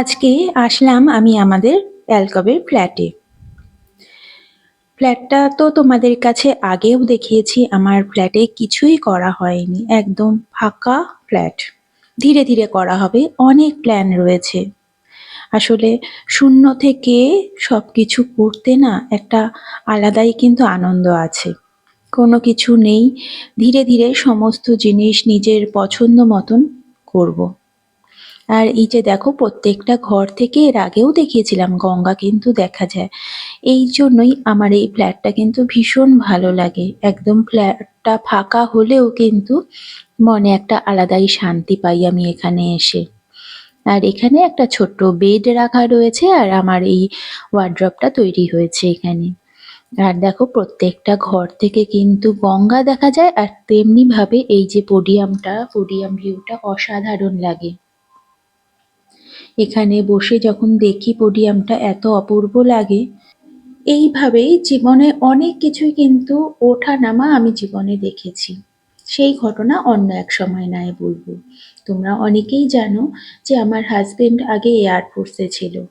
আজকে আসলাম আমি আমাদের অ্যালকবের ফ্ল্যাটে। ফ্ল্যাটটা তো তোমাদের কাছে আগেও দেখিয়েছি, আমার ফ্ল্যাটে কিছুই করা হয়নি, একদম ফাঁকা ফ্ল্যাট। ধীরে ধীরে করা হবে, অনেক প্ল্যান রয়েছে। আসলে শূন্য থেকে সব কিছু করতে না একটা আলাদাই কিন্তু আনন্দ আছে। কোনো কিছু নেই, ধীরে ধীরে সমস্ত জিনিস নিজের পছন্দ মতন করব। আর এই যে দেখো, প্রত্যেকটা ঘর থেকে এর আগেও দেখিয়েছিলাম, গঙ্গা কিন্তু দেখা যায়। এই জন্যই আমার এই ফ্ল্যাটটা কিন্তু ভীষণ ভালো লাগে। একদম ফ্ল্যাটটা ফাঁকা হলেও কিন্তু মনে একটা আলাদাই শান্তি পাই আমি এখানে এসে। আর এখানে একটা ছোট্ট বেড রাখা রয়েছে আর আমার এই ওয়ার্ড্রপটা তৈরি হয়েছে এখানে। আর দেখো, প্রত্যেকটা ঘর থেকে কিন্তু গঙ্গা দেখা যায় আর তেমনি ভাবে এই যে পোডিয়ামটা, পোডিয়াম ভিউটা অসাধারণ লাগে। এখানে বসে যখন দেখি পোডিয়ামটা এত অপূর্ব লাগে, এইভাবেই জীবনে অনেক কিছুই কিন্তু ওঠা নামা আমি জীবনে দেখেছি। সেই ঘটনা অন্য এক সময় নয় বলব। তোমরা অনেকেই জানো যে আমার হাজবেন্ড আগে এয়ারফোর্সে ছিল।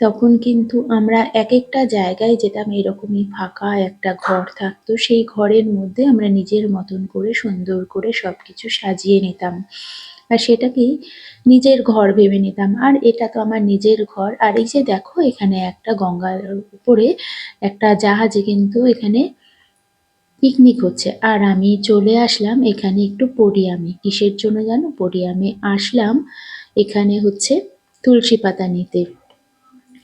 তখন কিন্তু আমরা এক একটা জায়গায় যেতাম, এরকমই ফাঁকা একটা ঘর থাকতো। সেই ঘরের মধ্যে আমরা নিজের মতন করে সুন্দর করে সবকিছু সাজিয়ে নিতাম। আর সেটাকেই নিজের ঘর ভেবে নিতাম। আর এটা তো আমার নিজের ঘর। আর এই যে দেখো, এখানে একটা গঙ্গার উপরে একটা জাহাজে কিন্তু এখানে পিকনিক হচ্ছে। আর আমি চলে আসলাম এখানে একটু পডিয়ামে কিসের জন্য জানো? পডিয়ামে আসলাম এখানে হচ্ছে তুলসী পাতা নিতে।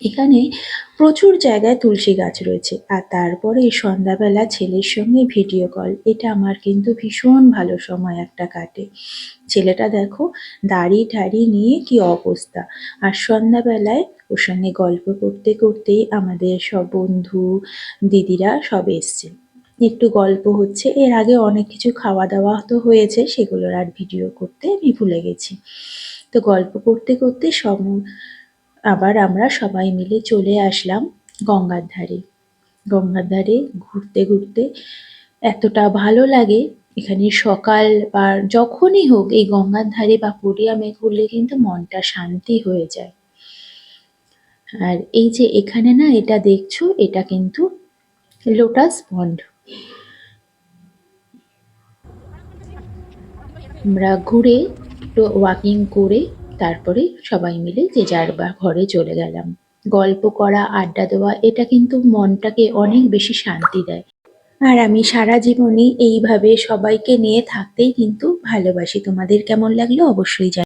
এখানে প্রচুর জায়গায় তুলসী গাছ রয়েছে। আর তারপরে সন্ধ্যাবেলা ছেলের সঙ্গে ভিডিও কল। এটা আমার কিন্তু ভীষণ ভালো সময় একটা কাটে। ছেলেটা দেখো দাড়ি ঠাড়ি নিয়ে কি অবস্থা। আর সন্ধ্যাবেলায় ওর সঙ্গে গল্প করতে করতেই আমাদের সব বন্ধু, দিদিরা সব এসছে। একটু গল্প হচ্ছে। এর আগে অনেক কিছু খাওয়া দাওয়া তো হয়েছে, সেগুলোর আর ভিডিও করতে আমি ভুলে গেছি। তো গল্প করতে করতে সব আবার আমরা সবাই মিলে চলে আসলাম গঙ্গার ধারে। গঙ্গার ধারে ঘুরতে ঘুরতে এতটা ভালো লাগে, এখানে সকাল বা যখনই হোক এই গঙ্গার ধারে বা পোডিয়ামে ঘুরলে কিন্তু মনটা শান্তি হয়ে যায়। আর এই যে এখানে না এটা দেখছ, এটা কিন্তু লোটাস পন্ড আমরা ঘুরে ওয়াকিং করে তারপরে সবাই মিলে যে যার বা ঘরে চলে গেলাম। গল্প করা, আড্ডা দেওয়া, এটা কিন্তু মনটাকে অনেক বেশি শান্তি দেয়। আর আমি সারা জীবনই এইভাবে সবাইকে নিয়ে থাকতেই কিন্তু ভালোবাসি। তোমাদের কেমন লাগল অবশ্যই জানি।